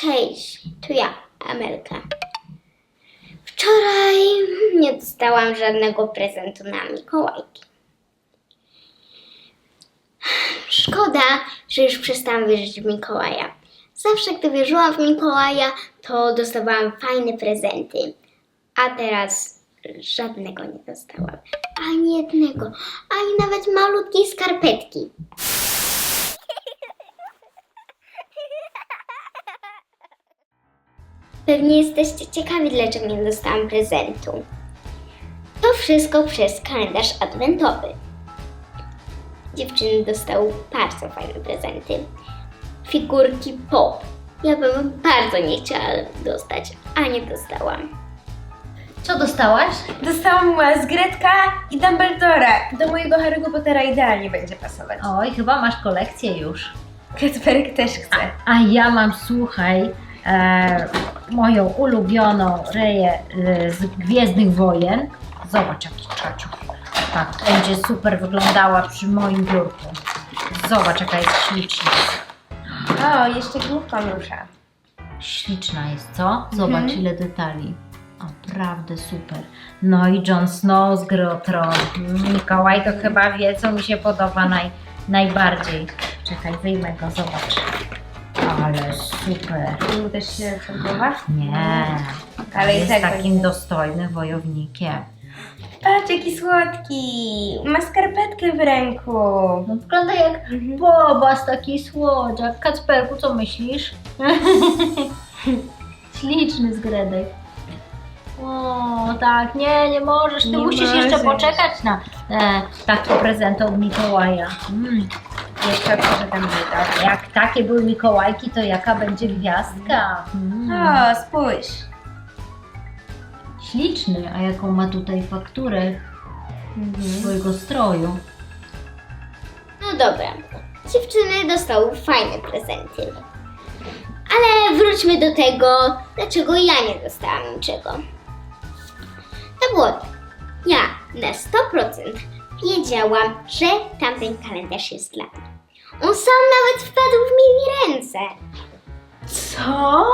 Cześć, to ja, Amelka. Wczoraj nie dostałam żadnego prezentu na Mikołajki. Szkoda, że już przestałam wierzyć w Mikołaja. Zawsze, gdy wierzyłam w Mikołaja, to dostawałam fajne prezenty. A teraz żadnego nie dostałam. Ani jednego, ani nawet malutkiej skarpetki. Pewnie jesteście ciekawi, dlaczego nie dostałam prezentu. To wszystko przez kalendarz adwentowy. Dziewczyny dostały bardzo fajne prezenty. Figurki pop. Ja bym bardzo nie chciała dostać, a nie dostałam. Co dostałaś? Dostałam Zgretka i Dumbledora. Do mojego Harry'ego Pottera idealnie będzie pasować. Oj, chyba masz kolekcję już. Kacperek też chce. A ja mam, słuchaj, e, moją ulubioną reję e, z Gwiezdnych Wojen. Zobacz jaki czaciuch. Tak, będzie super wyglądała przy moim biurku. Zobacz jaka jest śliczna. O, jeszcze główka rusza. Śliczna jest, co? Zobacz Mhm. ile detali. Naprawdę super. No i Jon Snow z gry. Mikołaj to chyba wie, co mi się podoba naj, najbardziej. Czekaj, wyjmę go, zobacz. Ale super. Tu też się podoba? Nie, Ale jest tak takim będzie. dostojnym wojownikiem. Patrz, jaki słodki. Ma skarpetkę w ręku. No wygląda jak Bobas, taki słodziak. Kacperku, co myślisz? Śliczny zgredek. O, tak, nie, nie możesz. Ty Nie musisz możesz. jeszcze poczekać na e, taki prezent od Mikołaja. Mm. Jeszcze widok. Jak takie były Mikołajki, to jaka będzie gwiazdka? Mm. O, spójrz. Śliczny, a jaką ma tutaj fakturę Mhm. swojego stroju. No dobra, dziewczyny dostały fajne prezenty. Ale wróćmy do tego, dlaczego ja nie dostałam niczego. To było tak. Ja na 100% wiedziałam, że tamten kalendarz jest dla mnie. On sam nawet wpadł w mi ręce. Co?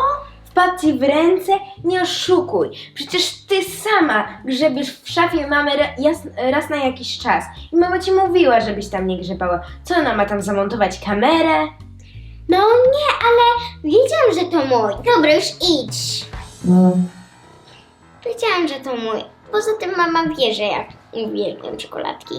Wpadł ci w ręce? Nie oszukuj. Przecież ty sama grzebiesz w szafie mamy ra- jas- raz na jakiś czas. I mama ci mówiła, żebyś tam nie grzebała. Co ona ma tam zamontować kamerę? No nie, ale wiedziałam, że to mój. Dobra, już idź. Wiedziałam, że to mój. Poza tym mama wie, że ja uwielbiam czekoladki.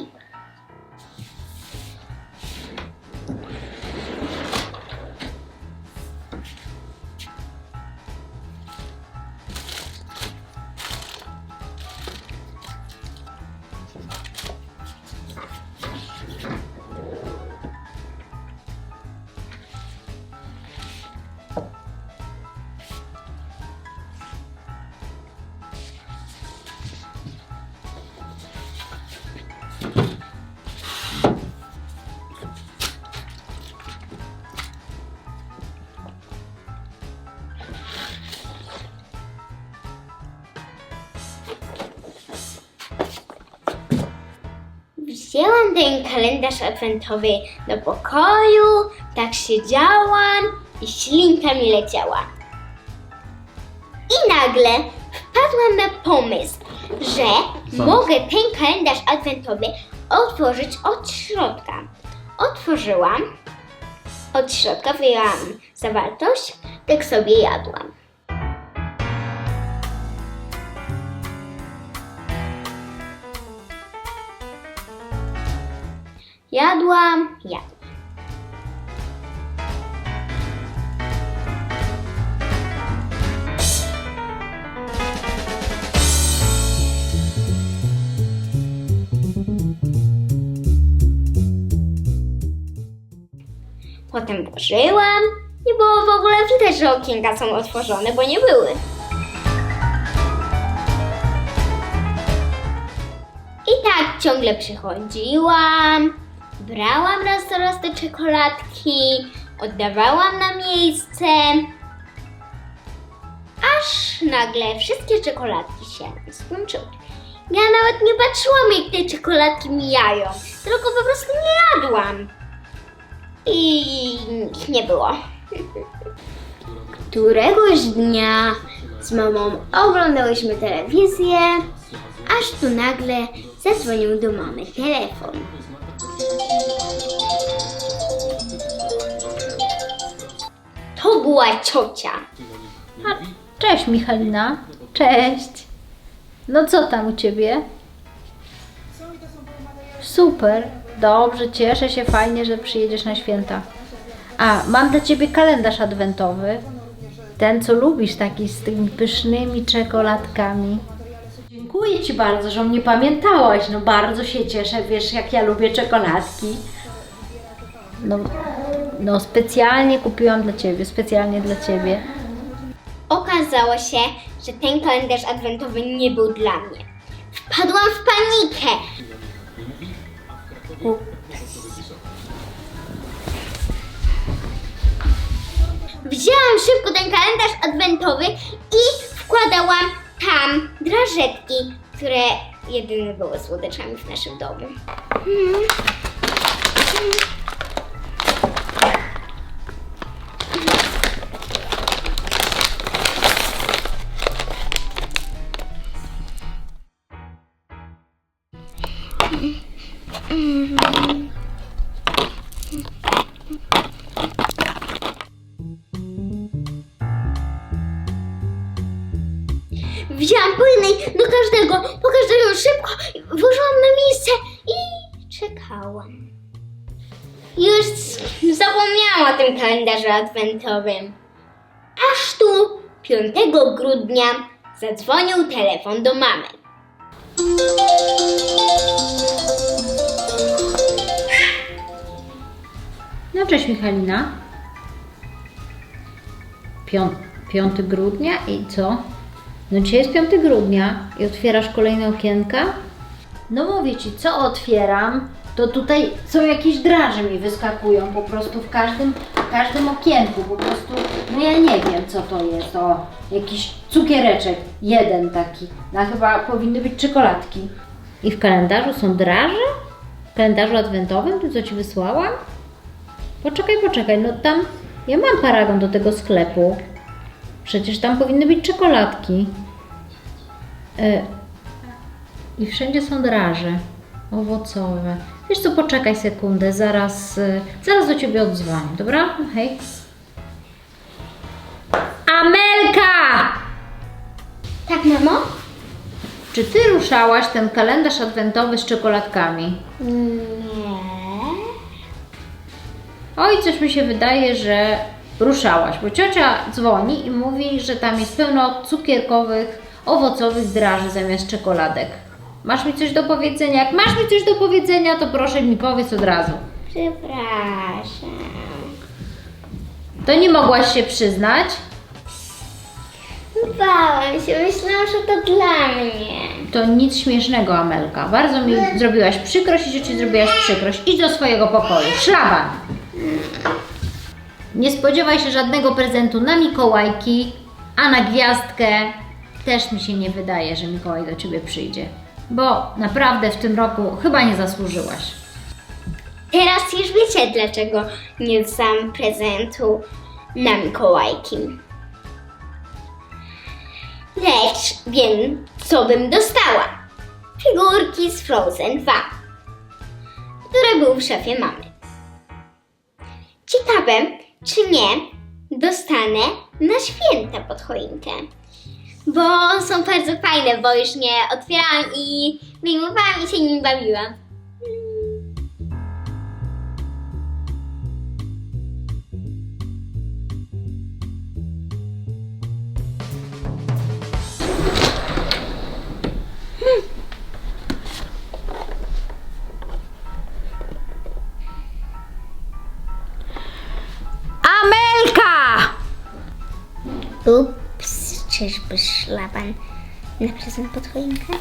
Wzięłam ten kalendarz adwentowy do pokoju, tak siedziałam i ślinka mi leciała. I nagle wpadłam na pomysł, że Co? mogę ten kalendarz adwentowy otworzyć od środka. Otworzyłam, od środka wyjęłam zawartość, tak sobie jadłam. Jadłam, jadłam. Potem włożyłam. Nie było w ogóle widać, że okienka są otworzone, bo nie były. I tak ciągle przychodziłam, brałam raz do raz te czekoladki, oddawałam na miejsce. Aż nagle wszystkie czekoladki się skończyły. Ja nawet nie patrzyłam, jak te czekoladki mijają, tylko po prostu nie jadłam. I ich nie było. Któregoś dnia z mamą oglądałyśmy telewizję, aż tu nagle zadzwonił do mamy telefon. To była ciocia. A, cześć Michalina. Cześć. No co tam u Ciebie? Super. Dobrze, cieszę się fajnie, że przyjedziesz na święta. A, mam dla Ciebie kalendarz adwentowy. Ten, co lubisz, taki z tymi pysznymi czekoladkami. Dziękuję Ci bardzo, że mnie pamiętałaś. No bardzo się cieszę, wiesz jak ja lubię czekoladki. No, no specjalnie kupiłam dla Ciebie, specjalnie dla Ciebie. Okazało się, że ten kalendarz adwentowy nie był dla mnie. Wpadłam w panikę. Wzięłam szybko ten kalendarz adwentowy i wkładałam tam drażetki, które jedyne były słodyczami w naszym domu. Wzięłam po jednej do każdego, po każdego szybko, włożyłam na miejsce i czekałam. Już zapomniałam o tym kalendarzu adwentowym. Aż tu 5 grudnia zadzwonił telefon do mamy. No cześć Michalina. Pią 5 grudnia i co? No dzisiaj jest 5 grudnia i otwierasz kolejne okienka? No mówię Ci, co otwieram, to tutaj są jakieś draże mi wyskakują po prostu w każdym, w każdym okienku, po prostu, no ja nie wiem co to jest, o, jakiś cukiereczek, jeden taki, no chyba powinny być czekoladki. I w kalendarzu są draże? W kalendarzu adwentowym, to co Ci wysłałam? Poczekaj, poczekaj, no tam ja mam paragon do tego sklepu. Przecież tam powinny być czekoladki. E, I wszędzie są draże owocowe. Wiesz co, poczekaj sekundę, zaraz, e, zaraz do Ciebie odzwonię, dobra? Hej. Amelka! Tak, mamo? Czy Ty ruszałaś ten kalendarz adwentowy z czekoladkami? Nie. Oj, coś mi się wydaje, że ruszałaś, bo ciocia dzwoni i mówi, że tam jest pełno cukierkowych, owocowych draży zamiast czekoladek. Masz mi coś do powiedzenia? Jak masz mi coś do powiedzenia, to proszę mi powiedz od razu. Przepraszam. To nie mogłaś się przyznać? Bałam się, myślałam, że to dla mnie. To nic śmiesznego, Amelka. Bardzo mi zrobiłaś przykrość i cioci zrobiłaś przykrość. Idź do swojego pokoju. Szlaban! Nie spodziewaj się żadnego prezentu na Mikołajki, a na gwiazdkę też mi się nie wydaje, że Mikołaj do Ciebie przyjdzie. Bo naprawdę w tym roku chyba nie zasłużyłaś. Teraz już wiecie, dlaczego nie dam prezentu na Mikołajki. Lecz wiem, co bym dostała. Figurki z Frozen 2, które były w szafie mamy. Ciekawe, czy nie dostanę na święta pod choinkę. Bo są bardzo fajne, bo już nie otwierałam i wyjmowałam i się nim bawiłam. Ups, czyżby szlaban na prezent pod choinkę?